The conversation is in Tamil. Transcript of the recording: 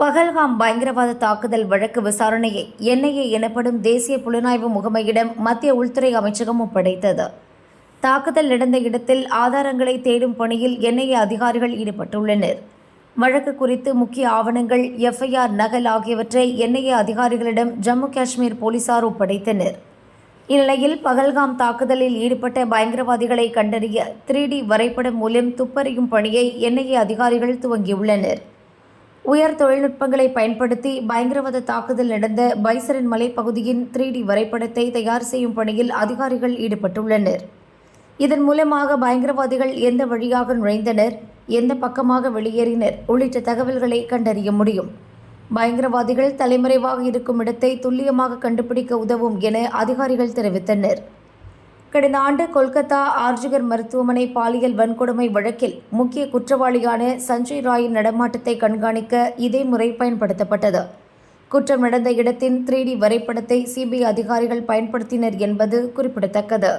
பகல்காம் பயங்கரவாத தாக்குதல் வழக்கு விசாரணையை என்ஐஏ எனப்படும் தேசிய புலனாய்வு முகமையிடம் மத்திய உள்துறை அமைச்சகம் ஒப்படைத்தது. தாக்குதல் நடந்த இடத்தில் ஆதாரங்களை தேடும் பணியில் என்ஐஏ அதிகாரிகள் ஈடுபட்டுள்ளனர். வழக்கு குறித்து முக்கிய ஆவணங்கள் எஃப்ஐஆர் நகல் ஆகியவற்றை என்ஐஏ அதிகாரிகளிடம் ஜம்மு காஷ்மீர் போலீசார் ஒப்படைத்தனர். இந்நிலையில் பகல்காம் தாக்குதலில் ஈடுபட்ட பயங்கரவாதிகளை கண்டறிய த்ரீ டி வரைபடம் மூலம் துப்பறியும் பணியை என்ஐஏ அதிகாரிகள் துவங்கியுள்ளனர். உயர் தொழில்நுட்பங்களை பயன்படுத்தி பயங்கரவாத தாக்குதல் நடந்த பைசரன் மலைப்பகுதியின் த்ரீ டி வரைபடத்தை தயார் செய்யும் பணியில் அதிகாரிகள் ஈடுபட்டுள்ளனர். இதன் மூலமாக பயங்கரவாதிகள் எந்த வழியாக நுழைந்தனர் எந்த பக்கமாக வெளியேறினர் உள்ளிட்ட தகவல்களை கண்டறிய முடியும். பயங்கரவாதிகள் தலைமறைவாக இருக்கும் இடத்தை துல்லியமாக கண்டுபிடிக்க உதவும் என அதிகாரிகள் தெரிவித்தனர். கடந்த ஆண்டு கொல்கத்தா ஆர்ஜிகர் மருத்துவமனை பாலியல் வன்கொடுமை வழக்கில் முக்கிய குற்றவாளியான சஞ்சய் ராயின் நடமாட்டத்தை கண்காணிக்க இதே முறை பயன்படுத்தப்பட்டது. குற்றம் நடந்த இடத்தின் த்ரீ டி வரைபடத்தை சிபிஐ அதிகாரிகள் பயன்படுத்தினர் என்பது குறிப்பிடத்தக்கது.